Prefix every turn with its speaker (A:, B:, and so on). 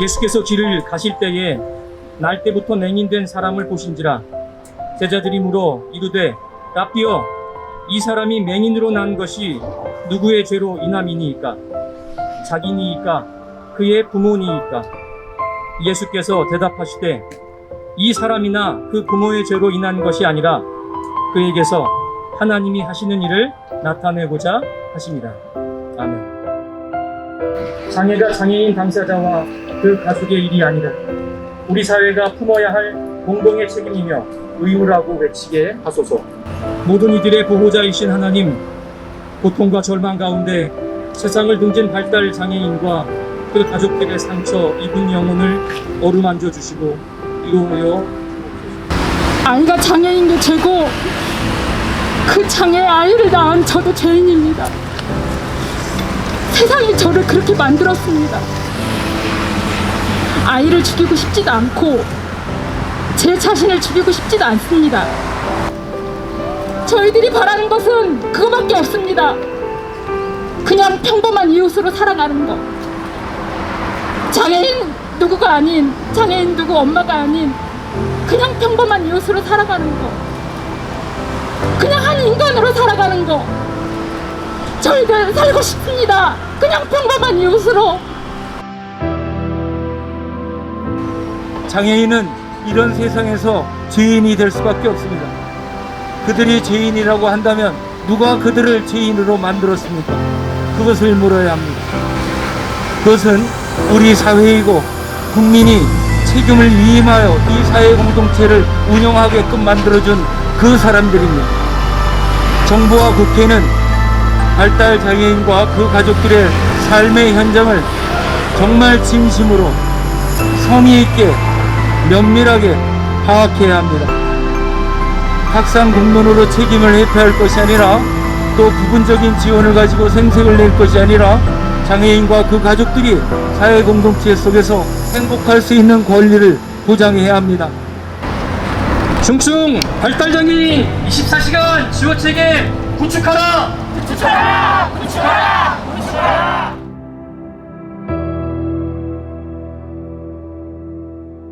A: 예수께서 길을 가실 때에 날 때부터 맹인된 사람을 보신지라 제자들이 물어 이르되 라삐어 이 사람이 맹인으로 난 것이 누구의 죄로 인함이니이까 자기니이까 그의 부모니이까 예수께서 대답하시되 이 사람이나 그 부모의 죄로 인한 것이 아니라 그에게서 하나님이 하시는 일을 나타내고자 하십니다. 아멘. 장애가 장애인 당사자와 그 가족의 일이 아니라 우리 사회가 품어야 할 공동의 책임이며 의무라고 외치게 하소서. 모든 이들의 보호자이신 하나님, 고통과 절망 가운데 세상을 등진 발달 장애인과 그 가족들의 상처 입은 영혼을 어루만져 주시고 위로하여
B: 아이가 장애인 게 죄고 그 장애 아이를 낳은 저도 죄인입니다. 세상이 저를 그렇게 만들었습니다. 아이를 죽이고 싶지도 않고 제 자신을 죽이고 싶지도 않습니다. 저희들이 바라는 것은 그거밖에 없습니다. 그냥 평범한 이웃으로 살아가는 것. 장애인 누구가 아닌 장애인 누구 엄마가 아닌 그냥 평범한 이웃으로 살아가는 거. 그냥 한 인간으로 살아가는 거. 저희들 살고 싶습니다. 그냥 평범한 이웃으로.
C: 장애인은 이런 세상에서 죄인이 될 수밖에 없습니다. 그들이 죄인이라고 한다면 누가 그들을 죄인으로 만들었습니까? 그것을 물어야 합니다. 그것은 우리 사회이고 국민이 책임을 위임하여 이 사회 공동체를 운영하게끔 만들어준 그 사람들입니다. 정부와 국회는 발달 장애인과 그 가족들의 삶의 현장을 정말 진심으로 성의 있게 면밀하게 파악해야 합니다. 학상 공론으로 책임을 회피할 것이 아니라 또 부분적인 지원을 가지고 생색을 낼 것이 아니라 장애인과 그 가족들이 사회 공동체 속에서 행복할 수 있는 권리를 보장해야 합니다.
A: 충충 발달장애인 24시간 지원 체계 구축하라.
D: 구축하라! 구축하라! 구축하라!